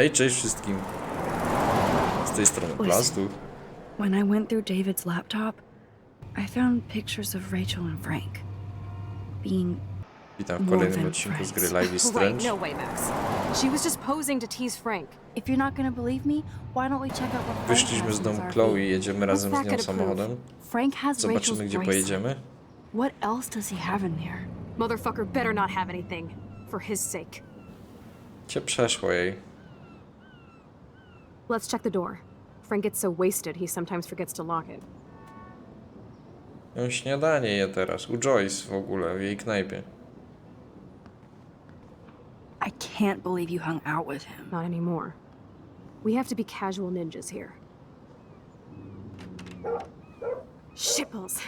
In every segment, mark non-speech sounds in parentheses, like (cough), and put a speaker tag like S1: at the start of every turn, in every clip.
S1: Hej, cześć wszystkim. Z tej strony Plastu.
S2: When I went through David's laptop, I found pictures of Rachel and Frank being
S1: Witam w
S2: More
S1: kolejnym
S2: than
S1: odcinku z gry
S2: friends.
S1: Live is
S3: Wait,
S1: Strange.
S3: no way, Max. She was just posing to tease Frank.
S2: If you're not gonna believe me, why don't we check out what Frank
S1: Wyszliśmy z
S2: in
S1: domu? Chloe, jedziemy razem z nią samochodem.
S2: Frank has
S1: Zobaczymy,
S2: Rachel's
S1: gdzie
S2: bracelet.
S1: pojedziemy.
S2: What else does he have in there?
S3: Motherfucker better not have anything. For his sake.
S1: Cię przeszło jej.
S3: Let's check the door. Frank gets so wasted, he sometimes forgets to lock it.
S1: Ją śniadanie je teraz. U Joyce w ogóle, w jej knajpie.
S2: I can't believe you hung out with him.
S3: Not anymore. We have to be casual ninjas here. Shitballs.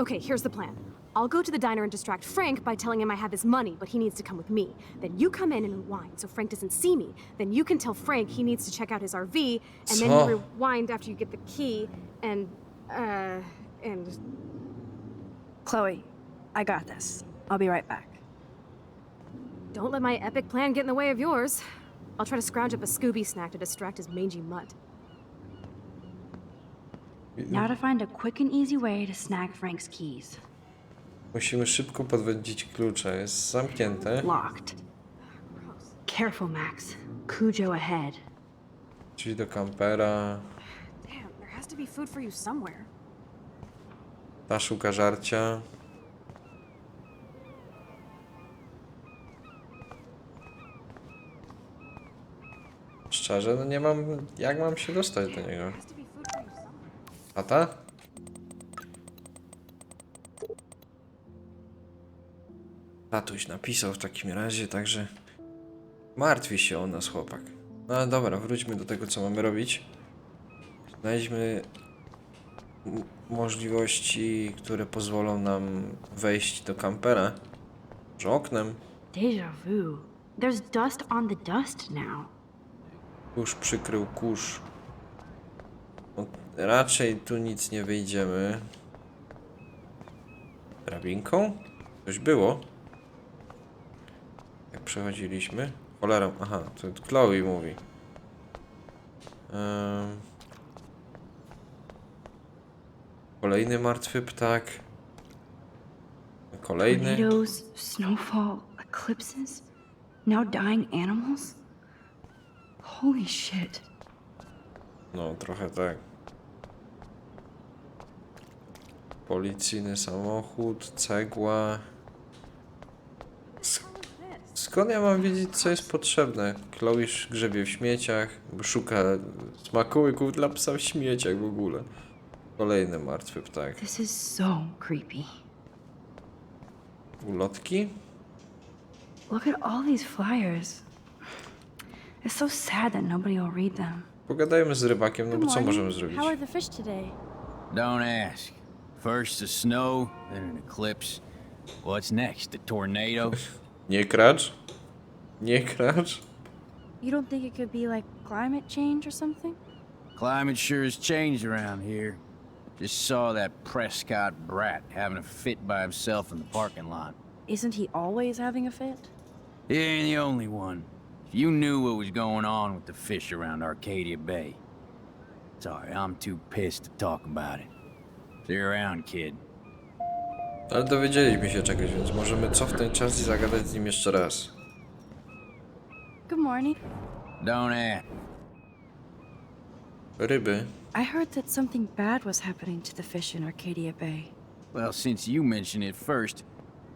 S3: Okay, here's the plan. I'll go to the diner and distract Frank by telling him I have his money, but he needs to come with me. Then you come in and rewind so Frank doesn't see me. Then you can tell Frank he needs to check out his RV, and then you rewind after you get the key, and, uh, and
S2: Chloe, I got this. I'll be right back.
S3: don't let my epic plan get in the way of yours. I'll try to scrounge up a Scooby snack to distract his mangy mutt.
S2: Now to find a quick and easy way to snag Frank's keys.
S1: Musimy szybko podwędzić klucze. Jest zamknięte.
S2: Locked. Careful, Max. Cujo ahead.
S1: Drzwi do kampera.
S3: Damn, there has to be food for you somewhere.
S1: Ta szuka żarcia. Szczerze, no nie mam... Jak mam się dostać do niego?
S3: Has to
S1: Tatuś napisał w takim razie, także martwi się o nas chłopak. No ale dobra, wróćmy do tego, co mamy robić. Znajdźmy możliwości, które pozwolą nam wejść do kampera. Może oknem.
S2: Deja vu. There's dust on the dust now.
S1: Kurz przykrył kurz. No, raczej tu nic nie wyjdziemy. Drabinką? Coś było? Przechodziliśmy? Cholera, aha, to Chloe mówi. Em. Kolejny martwy ptak. Kolejny.
S2: Tornadoes, snowfall, eclipses, now dying animals? Holy shit.
S1: No, trochę tak. Policyjny samochód, cegła. Sk- Skąd ja mam wiedzieć, co jest potrzebne? Chloe grzebie w śmieciach, szuka smakołyków dla psa w śmieciach w ogóle. Kolejny martwy ptak.
S2: This is so creepy.
S1: Ulotki?
S2: Look at all these flyers. It's so sad that nobody will read them.
S1: Pogadajmy z rybakiem, no bo co możemy zrobić?
S4: How are the fish today?
S5: Don't ask. First the snow, then an eclipse. What's next? A tornado? (laughs)
S1: Nie kracz? Nie kracz?
S4: You don't think it could be like climate change or something?
S5: Climate sure has changed around here. Just saw that Prescott brat having a fit by himself in the parking lot.
S4: Isn't he always having a fit?
S5: He ain't the only one. If you knew what was going on with the fish around Arcadia Bay. Sorry, I'm too pissed to talk about it. See you around, kid.
S1: Ale dowiedzieliśmy się czegoś, więc możemy cofnąć czas i zagadać z nim jeszcze raz.
S4: Good morning.
S5: Don't ask.
S1: Ryby.
S4: I heard that something bad was happening to the fish in Arcadia Bay.
S5: Well, since you mentioned it first,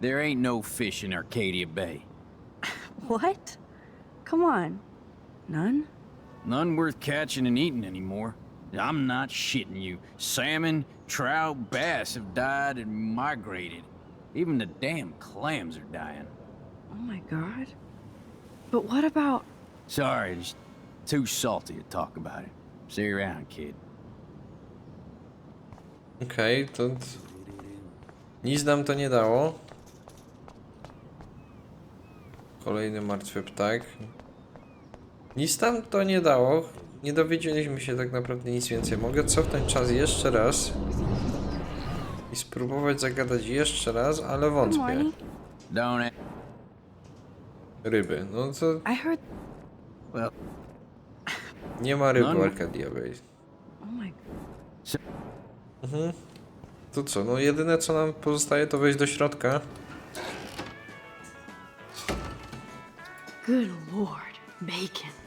S5: there ain't no fish in Arcadia Bay. (laughs)
S4: What? Come on. None?
S5: None worth catching and eating anymore. I'm not shitting you. Salmon, trout, bass have died and migrated. Even the damn clams are dying.
S4: Oh my god. But what about.
S5: Sorry, just too salty to talk about it. See you around, kid.
S1: Okej, to... Nic nam to nie dało. Kolejny martwy ptak. Nic nam to nie dało. Nie dowiedzieliśmy się tak naprawdę nic więcej. Mogę cofnąć czas jeszcze raz. I spróbować zagadać jeszcze raz, ale wątpię. Ryby, no
S5: well,
S1: Nie ma ryby
S5: No,
S1: w. Arcadia Bay.
S2: Oh my
S1: To co, no jedyne co nam pozostaje to wejść do środka.
S2: Good lord, bacon.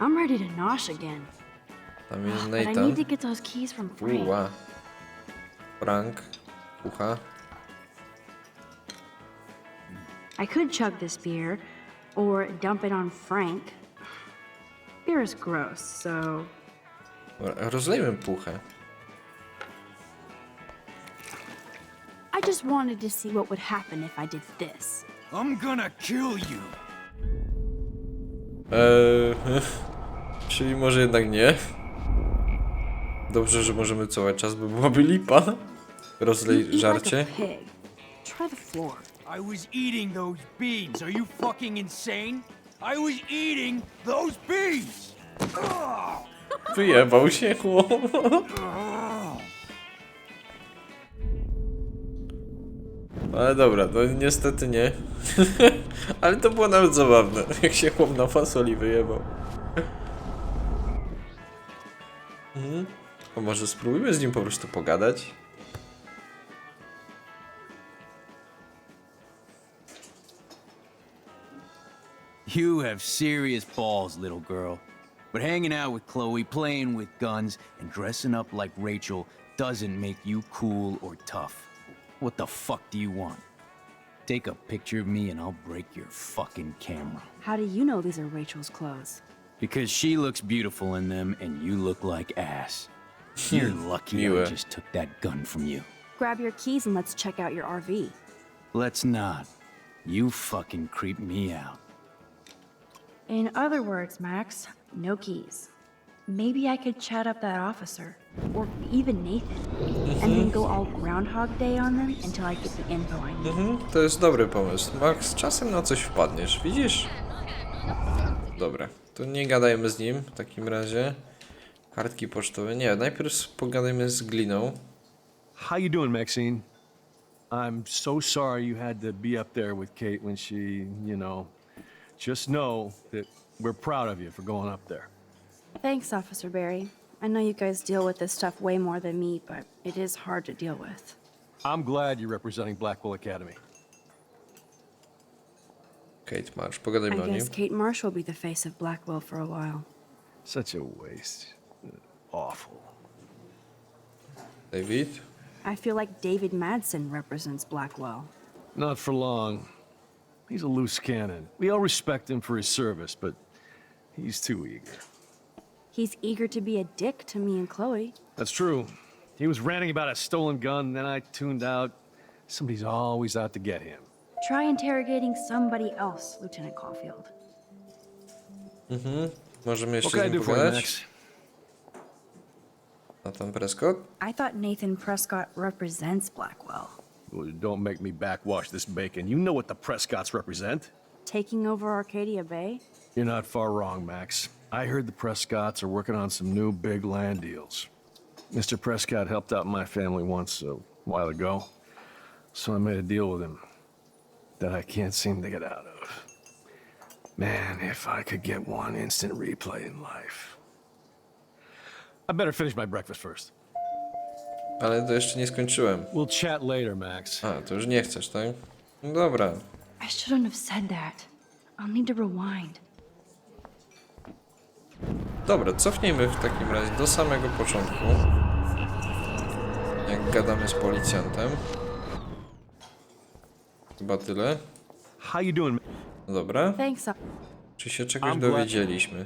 S2: I'm ready to nosh again.
S1: Tam jest ah,
S2: But I
S1: Nathan.
S2: need to get those keys from Frank.
S1: Uła. Frank. Pucha.
S2: I could chug this beer or dump it on Frank. Beer is gross, so
S1: Rozlejmy puchę.
S2: I just wanted to see what would happen if I did this.
S5: I'm gonna kill you.
S1: Eee, (laughs) czyli może jednak nie. Dobrze, że możemy cały czas, bo byłaby lipa. Rozlej żarcie.
S6: I was eating those beans. Are you fucking insane? I was eating those beans!
S1: Wyjebał się chłop. (laughs) Ale dobra, no niestety nie. (laughs) Ale to było nawet zabawne, (laughs) jak się chłop na fasoli wyjebał. Mhm. A może spróbujmy z nim po prostu pogadać?
S5: You have serious balls, little girl. But hanging out with Chloe, playing with guns, and dressing up like Rachel doesn't make you cool or tough. What the fuck do you want? Take a picture of me and I'll break your fucking camera.
S2: How do you know these are Rachel's clothes?
S5: Because she looks beautiful in them and you look like ass. (laughs) You're lucky I
S1: uh,
S5: just took that gun from you.
S2: Grab your keys and let's check out your RV.
S5: Let's not. You fucking creep me out.
S4: In other words, Max, no keys.
S2: Maybe I could chat up that officer, or even Nathan, and then go all Groundhog Day on them until I get the info I need.
S1: Mhm, to jest dobry pomysł. Max, czasem na coś wpadniesz, widzisz? Dobra, to nie gadajmy z nim w takim razie. Kartki pocztowe. Nie, najpierw pogadajmy z Gliną.
S7: How you doing, Maxine? I'm so sorry you had to be up there with Kate when she, you know. Just know that we're proud of you for going up there.
S2: Thanks, Officer Barry. I know you guys deal with this stuff way more than me, but it is hard to deal with.
S7: I'm glad you're representing Blackwell Academy.
S1: Kate Marsh,
S2: I
S1: pogadajmy o nim.
S2: guess Kate Marsh will be the face of Blackwell for a while.
S7: Such a waste. Awful.
S1: David?
S2: I feel like David Madsen represents Blackwell.
S7: Not for long. He's a loose cannon. We all respect him for his service, but he's too eager.
S2: He's eager to be a dick to me and Chloe.
S7: That's true. He was ranting about a stolen gun, then I tuned out. Somebody's always out to get him.
S2: Try interrogating somebody else, Lieutenant Caulfield. Mhm.
S1: Możemy
S7: What
S1: jeszcze
S7: can I
S1: z nim
S7: do for you,
S1: pogadać?
S7: Max?
S1: Nathan Prescott?
S2: I thought Nathan Prescott represents Blackwell.
S7: Well, Don't make me backwash this bacon. You know what the Prescotts represent.
S2: Taking over Arcadia Bay?
S7: You're not far wrong, Max. I heard the Prescotts are working on some new big land deals. Mr. Prescott helped out my family once a while ago, so I made a deal with him that I can't seem to get out of. Man, if I could get one instant replay in life. I better finish my breakfast first.
S1: Ale to jeszcze nie skończyłem.
S7: We'll chat later, Max.
S1: A, to już nie chcesz, tak? No dobra.
S2: I shouldn't have said that. I'll need to rewind.
S1: Dobra, cofnijmy w takim razie do samego początku. Jak gadamy z policjantem. Chyba tyle.
S7: How you doing?
S1: No dobra.
S2: Thanks,
S1: Czy się czegoś dowiedzieliśmy?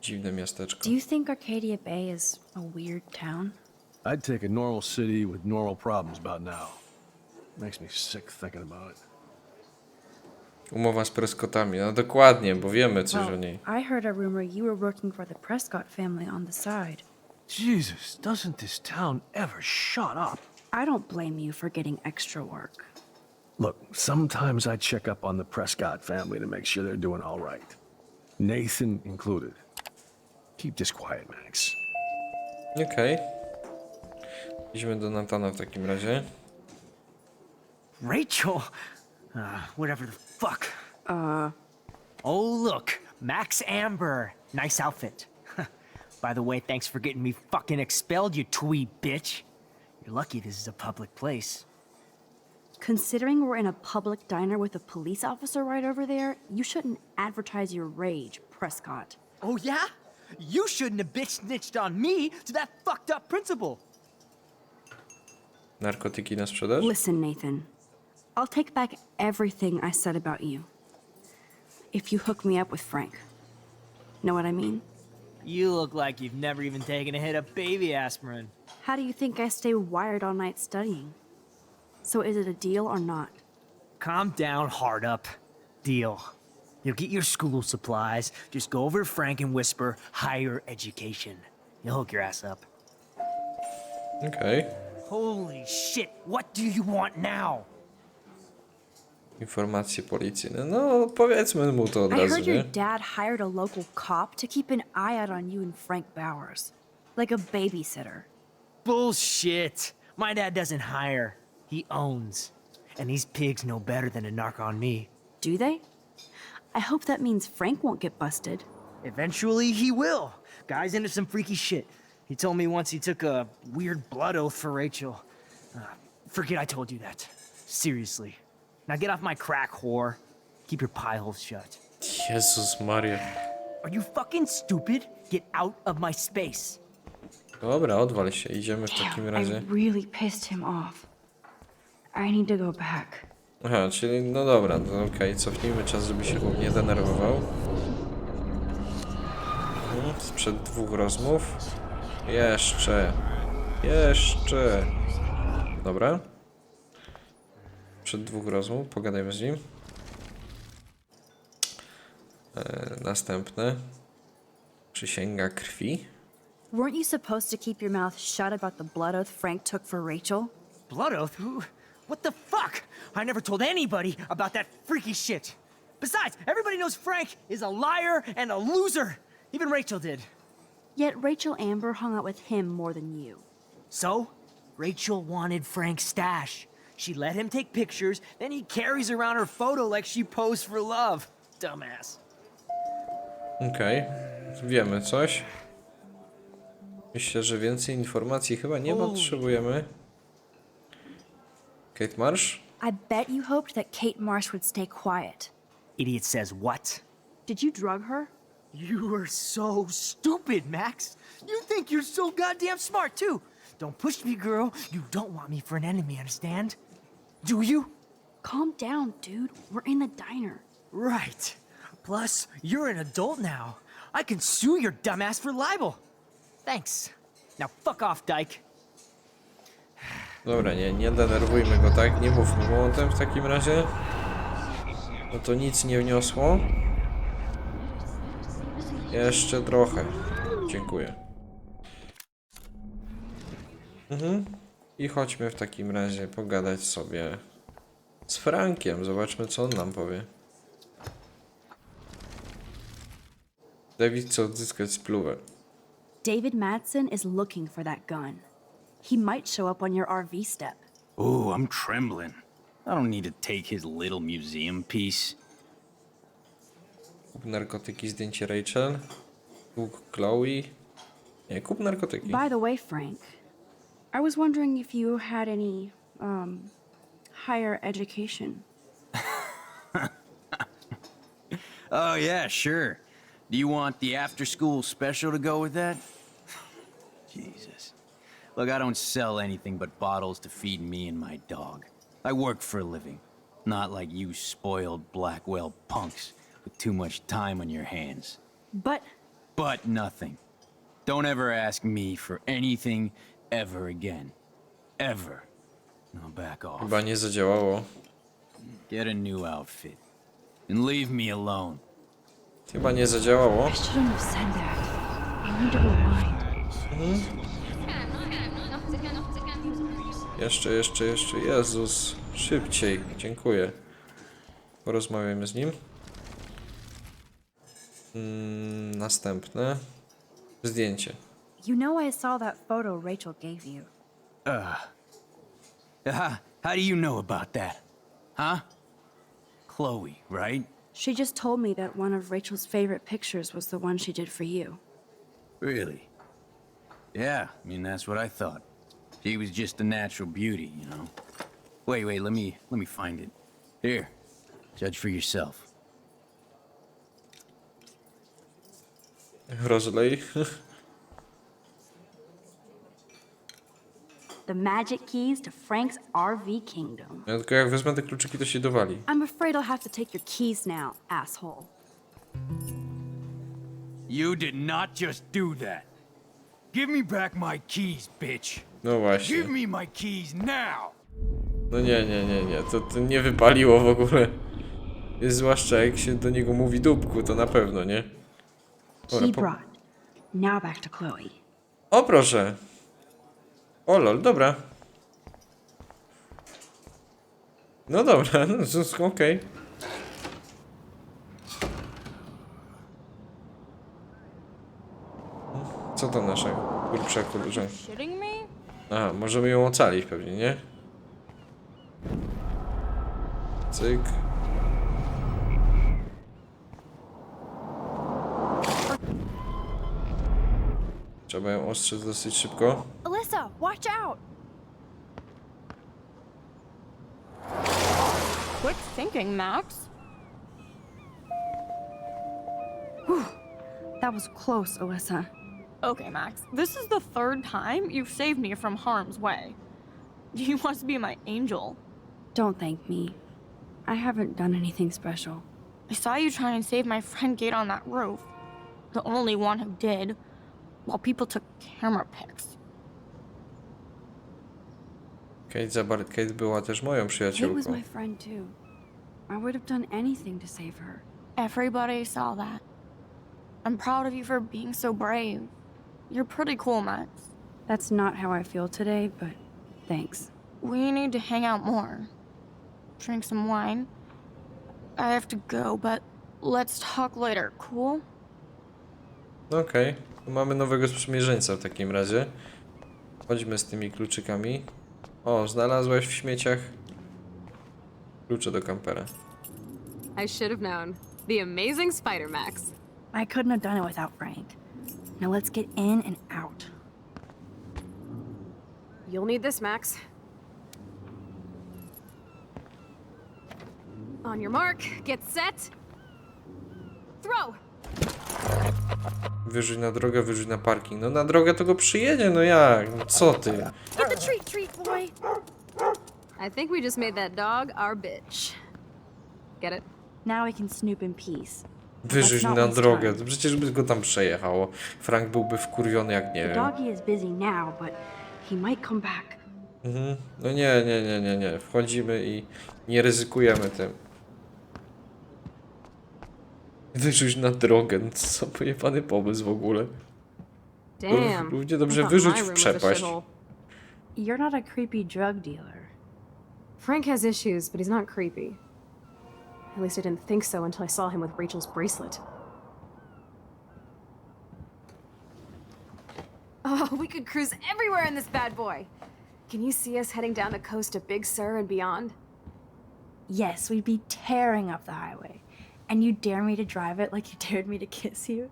S1: Dziwne miasteczko.
S2: Do you think Arcadia Bay is a weird town?
S7: I'd take a normal city with normal problems about now. Makes me sick thinking about it.
S1: Umowa z Prescottami. No dokładnie, bo wiemy coś o niej.
S2: I heard a rumor you were working for the Prescott family on the side.
S7: Jesus, doesn't this town ever shut up?
S2: I don't blame you for getting extra work.
S7: Look, sometimes I check up on the Prescott family to make sure they're doing all right. Nathan included. Keep this quiet, Max.
S1: Okej. Idźmy do Natana w takim razie.
S6: Rachel? Uh, whatever the fuck. Uh. Oh, look. Max Amber.
S8: Nice outfit. (laughs) By the way, thanks for getting me fucking expelled, you twee bitch. You're lucky this is a public place.
S2: Considering we're in a public diner with a police officer right over there, you shouldn't advertise your rage, Prescott.
S8: Oh, yeah? You shouldn't have bitch snitched on me to that fucked up principal.
S1: Narkotyki na sprzedaż?
S2: Listen, Nathan. I'll take back everything I said about you. If you hook me up with Frank. Know what I mean?
S8: You look like you've never even taken a hit of baby aspirin.
S2: How do you think I stay wired all night studying? So is it a deal or not?
S8: Calm down, hard up. Deal. You'll get your school supplies. Just go over to Frank and whisper higher education. You'll hook your ass up.
S1: Okay.
S8: Holy shit, what do you want now?
S1: Informacje policyjne. No, powiedzmy mu to od
S2: I
S1: razu,
S2: heard your
S1: nie?
S2: dad hired a local cop to keep an eye out on you and Frank Bowers. Like a babysitter.
S8: Bullshit. My dad doesn't hire, he owns. And these pigs know better than to narc on me.
S2: Do they? I hope that means Frank won't get busted.
S8: Eventually, he will. Guy's into some freaky shit. He told me once he took a weird blood oath for Rachel. Uh, forget I told you that. Seriously. Now get off my crack, whore. Keep your pie holes shut.
S1: Jezus Maria.
S8: Are you fucking stupid? Get out of my space.
S1: Dobra, odwal się. Idziemy w takim
S2: Damn,
S1: razie.
S2: I really pissed him off. I need to go back.
S1: Aha, czyli no dobra, to okej, cofnijmy czas, żeby się chłop nie denerwował. Mhm, Sprzed dwóch rozmów. Jeszcze. Jeszcze. Dobra. Przed dwóch rozmów, pogadajmy z nim. E, następne. Przysięga krwi.
S2: Weren't you supposed to keep your mouth shut about the blood oath Frank took for Rachel?
S8: Blood oath? Who? What the fuck? I never told anybody about that freaky shit. Besides, everybody knows Frank is a liar and a loser. Even Rachel did.
S2: Yet Rachel Amber hung out with him more than you.
S8: So, Rachel wanted Frank's stash. She let him take pictures, then he carries around her photo like she posed for love. Dumbass.
S1: Okej, wiemy coś. Myślę, że więcej informacji chyba nie
S8: Holy.
S1: potrzebujemy. Kate Marsh?
S2: I bet you hoped that Kate Marsh would stay quiet.
S8: Idiot says what?
S2: Did you drug her?
S8: You are so stupid, Max. You think you're so goddamn smart, too. Don't push me, girl. You don't want me for an enemy, understand? Do you?
S2: Calm down, dude. We're in the diner.
S8: Right. Plus, you're an adult now. I can sue your dumbass for libel. Thanks. Now fuck off, Dyke.
S1: Dobra, nie, nie denerwujmy go tak, nie mówmy mu o tym w takim razie. No to nic nie wniosło. Jeszcze trochę. Dziękuję. Mhm. I chodźmy w takim razie pogadać sobie z Frankiem. Zobaczmy, co on nam powie. David chce odzyskać spluwę.
S2: David Madsen is looking for that gun. He might show up on your RV step.
S5: Ooh, I'm trembling. I don't need to take his little museum piece.
S1: Kup narkotyki, zdjęcie Rachel. Łuk Chloe. Nie, kup narkotyki.
S2: By the way, Frank, I was wondering if you had any, um, higher education. (laughs)
S5: Oh, yeah, sure. Do you want the after school special to go with that? (sighs) Jesus. Look, I don't sell anything but bottles to feed me and my dog. I work for a living. Not like you spoiled Blackwell punks with too much time on your hands.
S2: But
S5: But nothing. Don't ever ask me for anything ever again. Ever. Now back off.
S1: Chyba nie zadziałało.
S5: Get a new outfit. And leave me alone.
S1: Chyba nie zadziałało.
S2: I shouldn't have said that. I need to rewind.
S1: Jeszcze, jeszcze, jeszcze. Jezus. Szybciej. Dziękuję. Porozmawiamy z nim. Mm, następne. Zdjęcie.
S2: You know I saw that photo Rachel gave you. Uh.
S5: How, how do you know about that? Huh? Chloe, right?
S2: She just told me that one of Rachel's favorite pictures was the one she did for you.
S5: Really? Yeah, I mean that's what I thought. She was just a natural beauty, you know. Wait, wait, let me let me find it. Here. Judge for yourself.
S1: Rozlej. (laughs)
S2: The magic keys to Frank's RV kingdom.
S1: Ja tylko jak wezmę te kluczyki, to się dowali.
S2: I'm afraid I'll have to take your keys now, asshole.
S6: You did not just do that. Give me back my keys, bitch.
S1: No właśnie.
S6: Give me my keys now.
S1: No nie, nie, nie, nie. To, to nie wypaliło w ogóle. Jest zwłaszcza jak się do niego mówi dupku, to na pewno, nie? Dobra,
S2: Key
S1: po...
S2: brought. Now back to Chloe.
S1: O proszę. O lol, dobra. No dobra, (laughs) no okej. Co to nasze?
S4: Shitting me?
S1: Aha, możemy ją ocalić pewnie, nie? Cyk. Trzeba ją ostrzec dosyć szybko.
S4: Watch out! Quick thinking, Max. Whew.
S2: That was close, Alyssa.
S4: Okay, Max, this is the third time you've saved me from harm's way. You (laughs) must be my angel.
S2: Don't thank me. I haven't done anything special.
S4: I saw you try and save my friend Kate on that roof. The only one who did, while people took camera pics.
S1: Kate Zabart Kate była też moją
S2: Kate was
S1: przyjaciółką.
S2: my friend too. I would have done anything to save her.
S4: Everybody saw that. I'm proud of you for being so brave. You're pretty cool, Max.
S2: That's not how I feel today, but thanks.
S4: We need to hang out more. Drink some wine. I have to go, but let's talk later, cool?
S1: No Okej, mamy nowego sprzymierzeńca w takim razie. Chodźmy z tymi kluczykami. O, znalazłaś w śmieciach klucze do kampera.
S3: I should have known. The amazing Spider Max.
S2: I couldn't have done it without Frank. Now let's get in and out.
S3: You'll need this, Max. On your mark, get set. Throw!
S1: Wyrzuć na drogę, wyrzuć na parking. No na drogę to go przyjedzie, no jak? No co ty?
S2: Get the treat, treat, boy!
S3: I think we just made that dog our bitch. Get it?
S2: Now we can snoop in peace.
S1: Wyrzuć
S2: not
S1: na drogę. Przecież by go tam przejechało. Frank byłby wkurwiony jak nie
S2: The
S1: wiem.
S2: doggy is busy now, but he might come back.
S1: Mhm. No nie, nie, nie, nie, nie. Wchodzimy i nie ryzykujemy tym. Wyrzuć na drogę. No co pojebany pomysł w ogóle.
S3: Damn.
S1: Równie dobrze wyrzuć w przepaść.
S2: You're not a creepy drug dealer.
S3: Frank has issues, but he's not creepy. At least I didn't think so until I saw him with Rachel's bracelet. Oh, we could cruise everywhere in this bad boy. Can you see us heading down the coast to Big Sur and beyond?
S2: Yes, we'd be tearing up the highway. And you dare me to drive it like you dared me to kiss you?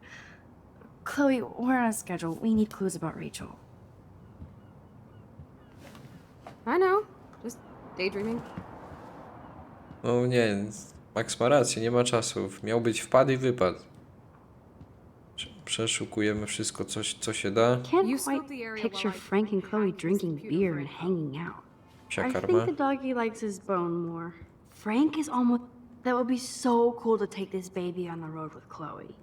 S2: Chloe, we're on a schedule. We need clues about Rachel.
S3: I know. Just daydreaming.
S1: No nie, Max ma rację, nie ma czasów. Miał być wpad i wypad. Przeszukujemy wszystko, coś, co się da.
S2: Can't
S3: You
S2: quite picture Frank and Chloe drinking beer and hanging out.
S1: Psia
S2: I
S1: karma.
S2: think the doggy likes his bone more. Frank is almost. That would be so cool to take this baby on the road with Chloe.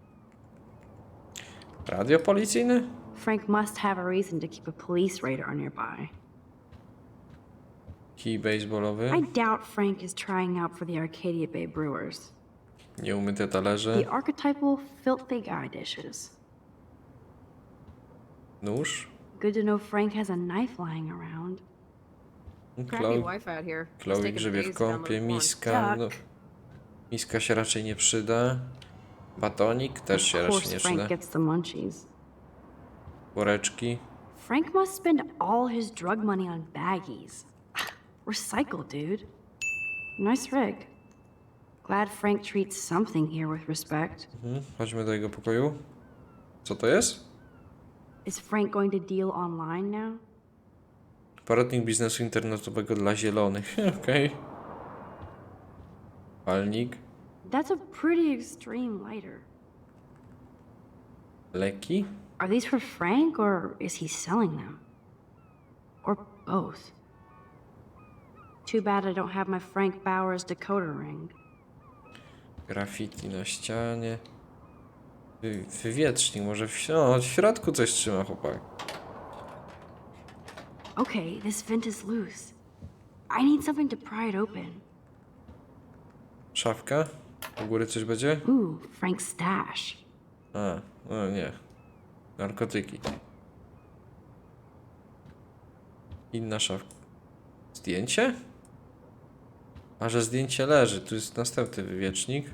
S1: Radio policyjne?
S2: Frank must have a reason to keep a police radar nearby.
S1: Kij baseballowy.
S2: I doubt Frank is trying out for the Arcadia Bay Brewers.
S1: Nieumyte talerze.
S2: The archetypal filthy guy dishes.
S1: Nóż.
S2: Good to know Frank has a knife lying around.
S1: Chloe, Chloe
S3: taking
S1: grzebie
S3: days
S1: w
S3: to download
S1: kąpie.
S3: porn.
S1: Miska. No. Miska się raczej nie przyda. Batonik też się raczej nie przyda. Woreczki.
S2: Frank must spend all his drug money on baggies. (sighs) Recycle, dude. Nice rig. Glad Frank treats something here with respect.
S1: Mhm. Chodźmy do jego pokoju. Co to jest?
S2: Is Frank going to deal online now?
S1: Poradnik biznesu internetowego dla zielonych. (laughs) Okej. Palnik.
S2: That's a pretty extreme lighter.
S1: Leki.
S2: Are these for Frank or is he selling them? Or both? Too bad I don't have my Frank Bowers decoder ring.
S1: Graffiti na ścianie. Wy, wywiecznik, może w, no, w środku coś trzyma chłopak.
S2: Okay, this vent is loose. I need something to pry it open.
S1: Szafka? U góry coś będzie?
S2: Ooh, Frank's stash.
S1: A, no nie. Narkotyki. Inna szafka. Zdjęcie? A że zdjęcie leży, tu jest następny wywiecznik.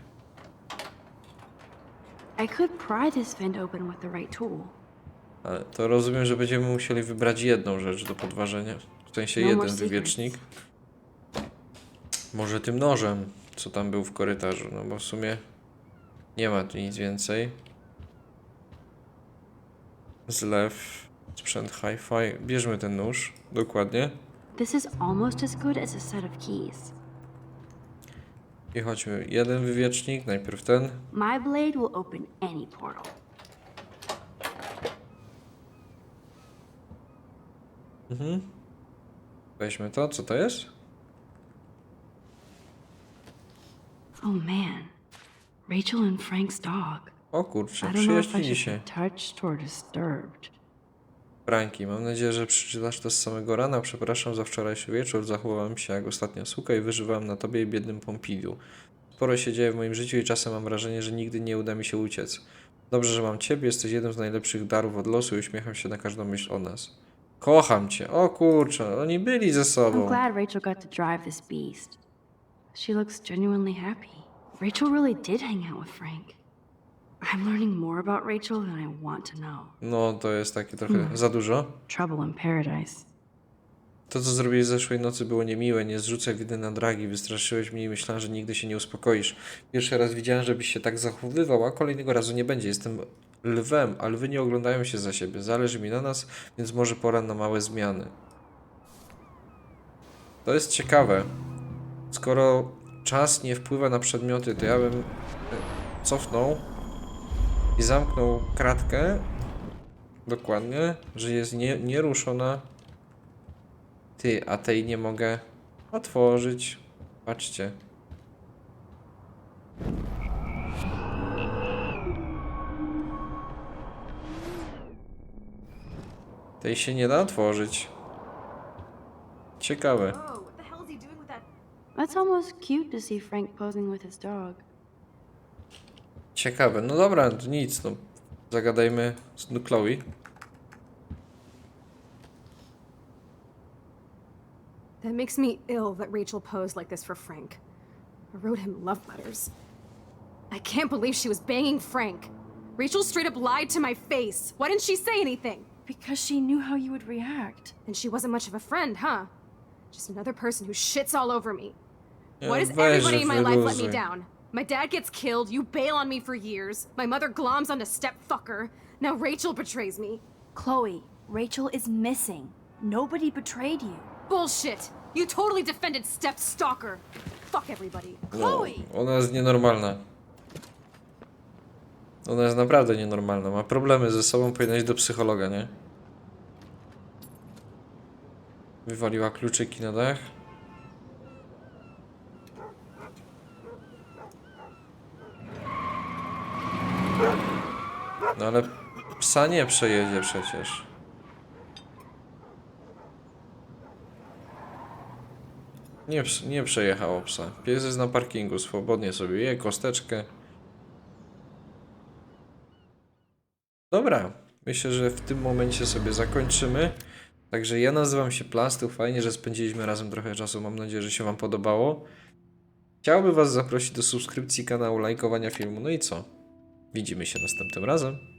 S2: I could pry this vent open with the right tool.
S1: Ale to rozumiem, że będziemy musieli wybrać jedną rzecz do podważenia. W sensie
S2: No more
S1: jeden
S2: secrets.
S1: wywiecznik. Może tym nożem, co tam był w korytarzu, no bo w sumie nie ma tu nic więcej. Zlew, sprzęt hi-fi. Bierzmy ten nóż, dokładnie.
S2: This is almost as good as a set of keys.
S1: I chodźmy. Jeden wywiecznik, najpierw ten.
S2: My blade will open any portal.
S1: Weźmy to, co to jest?
S2: Oh man. Rachel and Frank's dog.
S1: O kurczę,
S2: I don't know if I
S1: przyjaźnili
S2: should
S1: się.
S2: be touched or disturbed.
S1: Franki, mam nadzieję, że przeczytasz to z samego rana. Przepraszam za wczorajszy wieczór. Zachowałem się jak ostatnia suka i wyżywałem na tobie i biednym Pompidiu. Sporo się dzieje w moim życiu i czasem mam wrażenie, że nigdy nie uda mi się uciec. Dobrze, że mam ciebie. Jesteś jednym z najlepszych darów od losu i uśmiecham się na każdą myśl o nas. Kocham cię. O kurczę, oni byli ze
S2: I'm
S1: sobą.
S2: glad Rachel got to drive this beast. She looks genuinely happy. Rachel really did hang out with Frank. I'm learning more about Rachel than I want to know.
S1: No, to jest takie trochę za dużo.
S2: Trouble in paradise.
S1: To, co zrobiłeś zeszłej nocy, było niemiłe. Nie zrzucaj winy na dragi. Wystraszyłeś mnie i myślałem, że nigdy się nie uspokoisz. Pierwszy raz widziałem, żebyś się tak zachowywał, a kolejnego razu nie będzie. Jestem lwem, a lwy nie oglądają się za siebie. Zależy mi na nas, więc może pora na małe zmiany. To jest ciekawe. Skoro czas nie wpływa na przedmioty, to ja bym e, cofnął i zamknął kratkę. Dokładnie, że jest nie, nieruszona. Ty, a tej nie mogę otworzyć. Patrzcie. Tej się nie da otworzyć. Ciekawe.
S2: That's almost cute to see Frank posing with his dog.
S1: Ciekawe. No dobra, to nic. No. Zagadajmy z Chloe.
S3: That makes me ill that Rachel posed like this for Frank. I wrote him love letters. I can't believe she was banging Frank. Rachel straight up lied to my face. Why didn't she say anything?
S2: Because she knew how you would react.
S3: And she wasn't much of a friend, huh? Just another person who shits all over me. Why does everybody in my life let me down? My dad gets killed, you bail on me for years. My mother gloms onto step fucker. Now Rachel betrays me.
S2: Chloe, Rachel is missing. Nobody betrayed you.
S3: Bullshit! You totally defended step stalker. Fuck everybody.
S1: No, ona jest nienormalna. Ona jest naprawdę nienormalna. Ma problemy ze sobą, powinna iść do psychologa, nie? Wywaliła kluczyki na dach. Ale psa nie przejedzie przecież. Nie, nie przejechało psa. Pies jest na parkingu, swobodnie sobie je kosteczkę. Dobra, myślę, że w tym momencie sobie zakończymy. Także ja nazywam się Plastuch, fajnie, że spędziliśmy razem trochę czasu, mam nadzieję, że się Wam podobało. Chciałbym Was zaprosić do subskrypcji kanału, lajkowania filmu, no i co? Widzimy się następnym razem.